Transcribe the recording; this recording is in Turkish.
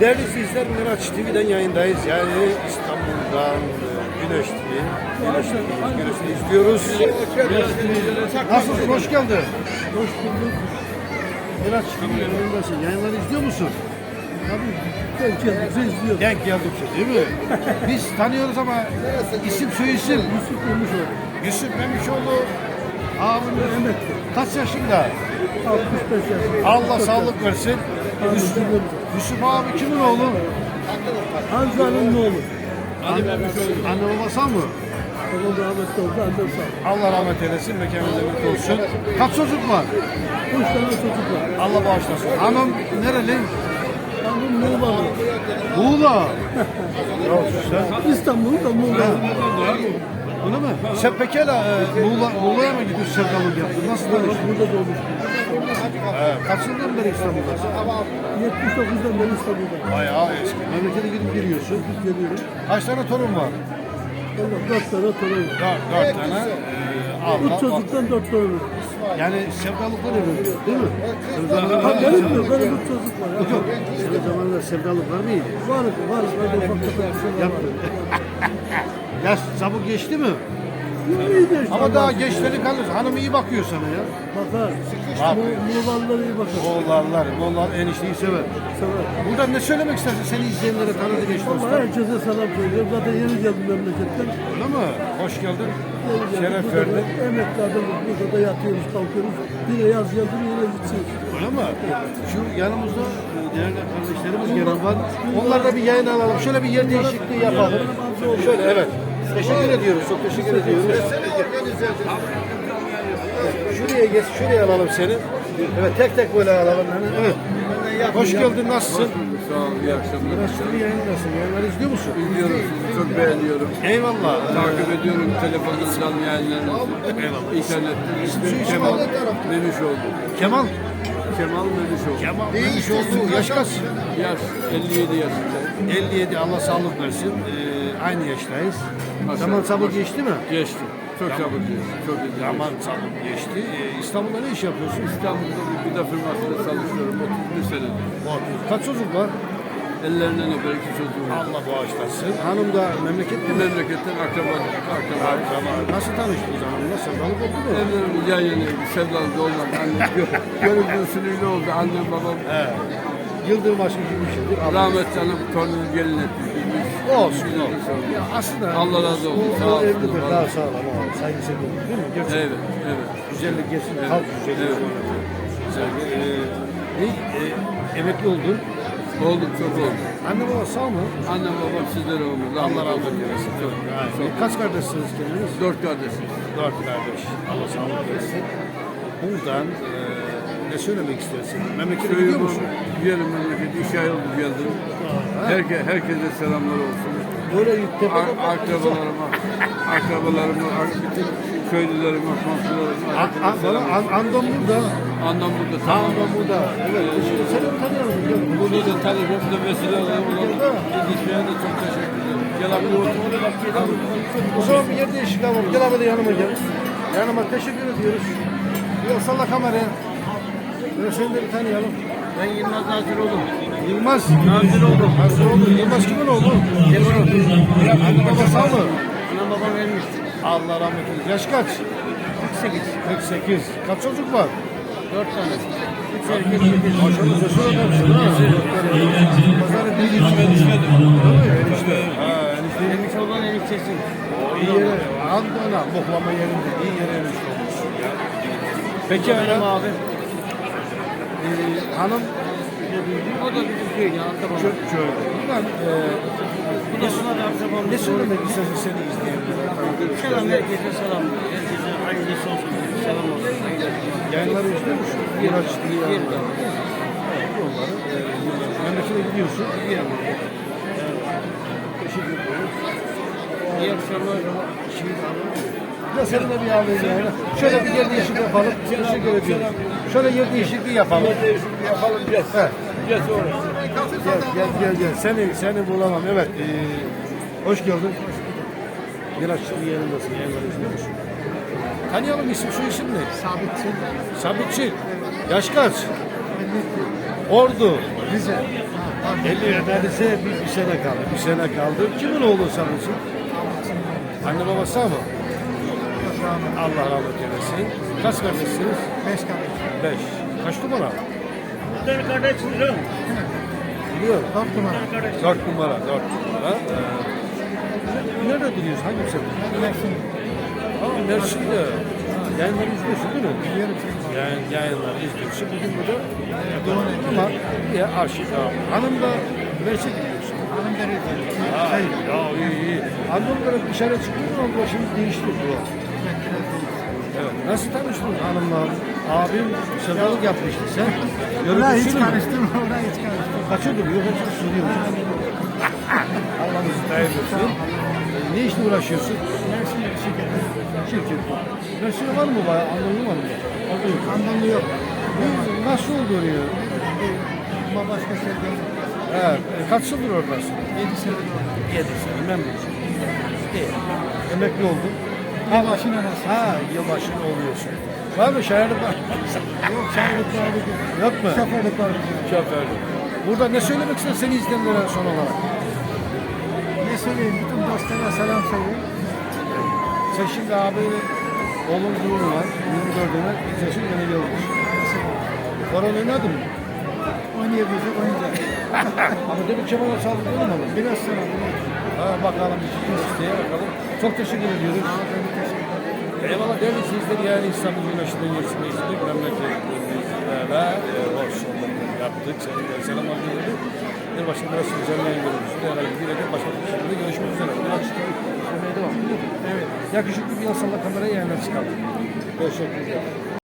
Değerli izleyiciler, Miraç TV'den yayındayız. Yani İstanbul'dan e, Güneş TV, Güneş TV, Güneş TV izliyoruz. Nasılsın? Hoş geldin. Hoş bulduk. Miraç TV yayındasın. Yayınları izliyor musun? Tabii denk geldikçe izliyorum. Denk geldikçe değil mi? Biz tanıyoruz ama isim soy isim. Yusuf Demişoğlu. Yusuf Memişoğlu abimiz Emekli. kaç yaşında? 65 yaşında. Allah sağlık versin. Yusuf. Yusuf abi kimin oğlu? Hamza'nın oğlu. Anne, anne babası mı? Babam rahmetli oldu. Annem sağ. Allah rahmet eylesin, mekanı cennet olsun. Kaç çocuk var? Üç tane çocuk var. Allah bağışlasın. Hanım nereli? Hanım Muğla'lı. Muğla. ya sen İstanbul'da Muğla'lı. Öyle mi? Sen peki hele e, Muğla, Muğla'ya mı gidiyorsun sevdalık yaptın? Nasıl tanıştın? Burada doğmuş. He, kaç yıldan beri İstanbul'dasın? 79'dan beri İstanbul'da. Bayağı eski. Memlekete gidip geliyorsun. Geliyorum. Kaç tane torun var? Dört tane torun var. Dört, dört tane. E, Üç abla. çocuktan dört torun var. Yani sevdalıklar evleniyor değil mi? Ha benim yok. Benim üç çocuk var. Yok yok. Senin zamanında sevdalıklar mıydı? Var var. Var ufak tefek bir şeyler var. Yaş çabuk geçti mi? Ama daha gençleri kalır. Hanım iyi bakıyor sana ya. Bakar. Bak. Muğla'lılar iyi bakar. Oğullarlar, oğullar enişteyi sever. Sever. Buradan ne söylemek istersin seni izleyenlere eş Vallahi dostlar? herkese selam söylüyorum. Zaten yeni geldim memleketten. Öyle mi? Hoş geldin. Yeni geldim. Şeref Burada da verdin. Emekli adamız. Burada da yatıyoruz, kalkıyoruz. Yine yaz geldim, yine gideceğiz. Öyle mi? Şu yanımızda e, değerli kardeşlerimiz gelen var. Onlarla bir yayın alalım. Şöyle bir yer değişikliği yapalım. Şöyle evet. Teşekkür ediyoruz. Çok teşekkür ediyoruz. Şuraya geç, şuraya alalım seni. Evet, tek tek böyle alalım. Evet. Hoş geldin, nasılsın? Sağ ol, iyi akşamlar. Biraz bir yayındasın. Yayınları izliyor musun? İzliyorum, çok beğeniyorum. Eyvallah. Takip ediyorum telefondan canlı yayınlarınızı. Eyvallah. İnternette. İsim, İsmim Kemal. Memişoğlu. Kemal. Kemal Memişoğlu. Kemal. Neymiş oldu? Yaş kaç? Yaş 57 yaşında. 57 Allah sağlık versin. Ee, aynı yaştayız. Maşallah. Zaman çabuk geçti mi? Geçti. Çok çabuk geçti. Çok iyi. Zaman çabuk geçti. Ee, İstanbul'da ne iş yapıyorsun? İstanbul'da bir gıda firmasında çalışıyorum. 31 senedir. Kaç çocuk var? Ellerinden öper iki çocuğum var. Allah bağışlasın. Hanım da memleketli Bir mi? memleketten akraba. Akraba. Akraba. Nasıl tanıştınız hanımla? Sevdalık oldu mu? Evlerimiz yan yanaydı. Sevdalık olmadı. Annem usulüyle oldu. Annem babam. Yıldırım aşkı gibi bir şeydir. Allah- rahmet canım torununu gelin ettik. Olsun. olsun. Ya aslında Allah razı olsun. Sağ o olsun. evlidir. Daha sağlam. o Saygı seviyorum. Değil mi? Gerçekten. Evet, evet. Güzellik geçsin. Evet. Halk güzelliği. Evet. Güzellik. Ee? Ee, emekli oldun. Olduk, çok olduk. Anne baba sağ mı? Annem babam sizlere olmuş. Allah razı olsun. Çok, çok. Kaç kardeşsiniz kendiniz? Dört kardeşiz. Dört kardeş. Allah sağlık versin. Buradan e, ne söylemek istersin? Memlekete gidiyor musun? diyelim memleketi iki ay oldu geldim. Herke, herkese selamlar olsun. Böyle tepede Ar- akrabalarıma, akrabalarıma, ar- bütün köylülerime, komşularıma. An, an, bana an, andam burada. Annem burada tamam. Andam burada. Evet. Teşekkür Seni mi tanıyalım? Gel. Burada da tanıyorum da vesile olan yetişmeye de çok teşekkür ederim. Gel abi otur. O zaman bir yer değişik alalım. Gel abi de yanıma gel. Yanıma teşekkür ediyoruz. Biraz salla kameraya. Seni de bir tanıyalım. Ben Yılmaz Naziroğlu. Yılmaz. Naziroğlu. Naziroğlu. Yılmaz kimin oğlu? Oğlu. Anne baba sağ mı? Anam babam ölmüş. Allah rahmet eylesin. Yaş kaç? 48. 48. Kaç çocuk var? 4 tane. Üç Maşallah erkek, bir kız. cesur adamsın ha. Pazarı bir gün Enişte. Ha enişte. Ölmüş olan eniştesi. İyi yere. Andına muhlama yerinde. iyi yere enişte olmuşsun ya. Peki hanım. abi. E, hanım O da bizim köyün ya. Akrabam. kö köyde. Buradan e, Bu da buna da akrabam. ne söylemek istersin seni izleyenlere? Selam herkese selam. Herkese hayırlısı olsun. Selam olsun. Yayınları izliyor musun? Bir yayınları. Yolları. Memlekete gidiyorsun. Teşekkür ederim. İyi akşamlar. Ya seninle bir alayım yani. Şöyle bir yer değişikliği yapalım. Teşekkür ediyorum. Şöyle yer değişikliği yapalım. Değişikliği yapalım. Gel. Gel. Gel gel gel gel. Seni seni bulamam. Evet. Ee, hoş geldin. Biraz şimdi yanındasın. Musun? Tanıyalım isim şu isim ne? 50 neredeyse bir, bir sene kaldı. Bir sene kaldı. Kimin oğlu sanırsın? Anne babası mı? Allah rahmet eylesin. Kaç kardeşsiniz? Beş kardeş. Beş. Kaç numara? Dört kardeşsiniz değil mi? Biliyorum. Dört numara. Dört numara. Dört numara. Ee, nerede duruyoruz? Hangi sefer? Mersin. Aa, Mersin'de. Ha, Yayınları izliyorsun değil mi? Biliyorum. Yayın, yayınları izliyorsun. Bugün burada ama ya arşiv abi. Hanım da Mersin'e gidiyorsun. Hanım derece. Ha, ya iyi iyi. Annem olarak dışarı çıkıyor ama şimdi değişti bu. Evet. Nasıl tanıştın hanımla? Abim sevdalık yapmıştı sen. Ona hiç Görüntüsünü mü? karıştırma. Ona hiç karıştırma. Kaçıyordur? Yok hiç soruyorum. Allah'ınızı daim etsin. Ne işle uğraşıyorsun? Mersin şirketi. Şirket. Mersin'e var mı bayağı? Anadolu var mı? Anlamlı yok. Ne- Nasıl oldu oraya? Ama başka şirket. Evet. e, Kaç yıldır oradasın? Yedi sene oldu. Yedi sene. Memnunsun. Emekli oldun. Yılbaşına nasıl? Ha, yılbaşında oluyorsun. Var mı şairlik var? Yok şahitlik var. Yok mu? Şoförlük var. Şoförlük. Burada ne söylemek istersin seni izleyenlere son olarak? Ne söyleyeyim? Bütün dostlara selam söyleyeyim. Sen şimdi abi oğlun düğünü var. 24'üne seçim yeni yılmış. Koron oynadın mı? Oynayabilecek oynayacak. Ama demin Kemal'e saldırdın mı? Biraz sonra. Ha, bakalım bir çıkmış isteye bakalım. Çok teşekkür ediyoruz. Eyvallah değerli izleyiciler yani İstanbul Güneşi'nden yerisinde izledik. Memleketimizle e, sohbetler yaptık. Sevgiler selamlar diliyorum. Bir başka biraz güzel yayın görüntüsü. Herhalde bir de başka bir görüşmek üzere. Biraz. Evet. Yakışıklı bir yasalla kameraya yayınlar çıkardık. Teşekkürler.